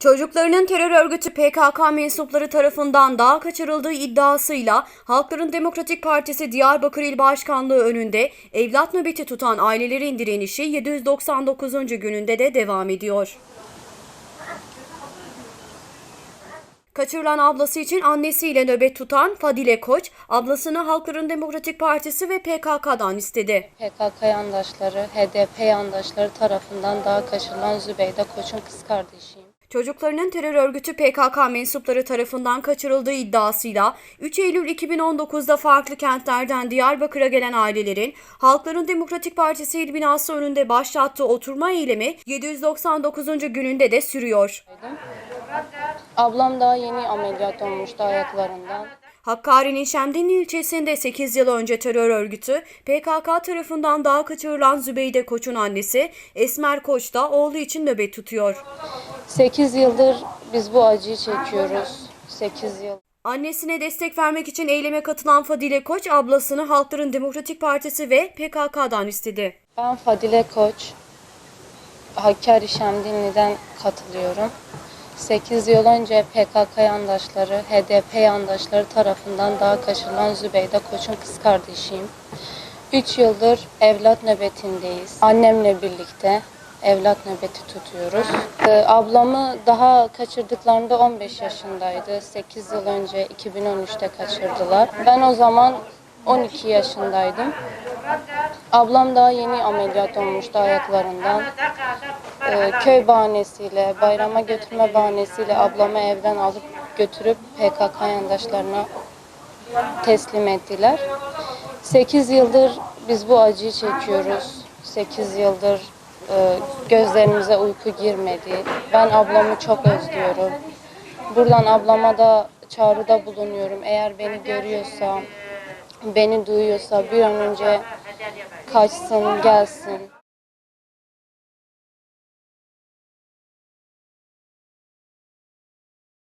Çocuklarının terör örgütü PKK mensupları tarafından dağa kaçırıldığı iddiasıyla Halkların Demokratik Partisi Diyarbakır İl Başkanlığı önünde evlat nöbeti tutan ailelerin direnişi 799. gününde de devam ediyor. Kaçırılan ablası için annesiyle nöbet tutan Fadile Koç, ablasını Halkların Demokratik Partisi ve PKK'dan istedi. PKK yandaşları, HDP yandaşları tarafından daha kaçırılan Zübeyde Koç'un kız kardeşiyim. Çocuklarının terör örgütü PKK mensupları tarafından kaçırıldığı iddiasıyla 3 Eylül 2019'da farklı kentlerden Diyarbakır'a gelen ailelerin Halkların Demokratik Partisi il binası önünde başlattığı oturma eylemi 799. gününde de sürüyor. Ablam daha yeni ameliyat olmuştu ayaklarından. Hakkari'nin Şemdinli ilçesinde 8 yıl önce terör örgütü PKK tarafından dağa kaçırılan Zübeyde Koç'un annesi Esmer Koç da oğlu için nöbet tutuyor. 8 yıldır biz bu acıyı çekiyoruz. 8 yıl. Annesine destek vermek için eyleme katılan Fadile Koç ablasını Halkların Demokratik Partisi ve PKK'dan istedi. Ben Fadile Koç, Hakkari Şemdinli'den katılıyorum. 8 yıl önce PKK yandaşları, HDP yandaşları tarafından daha kaçırılan Zübeyde Koç'un kız kardeşiyim. 3 yıldır evlat nöbetindeyiz. Annemle birlikte evlat nöbeti tutuyoruz. Ee, ablamı daha kaçırdıklarında 15 yaşındaydı. 8 yıl önce 2013'te kaçırdılar. Ben o zaman 12 yaşındaydım. Ablam daha yeni ameliyat olmuştu ayaklarından. Ee, köy bahanesiyle, bayrama götürme bahanesiyle ablamı evden alıp götürüp PKK yandaşlarına teslim ettiler. 8 yıldır biz bu acıyı çekiyoruz. 8 yıldır gözlerimize uyku girmedi. Ben ablamı çok özlüyorum. Buradan ablama da çağrıda bulunuyorum. Eğer beni görüyorsa, beni duyuyorsa bir an önce kaçsın, gelsin.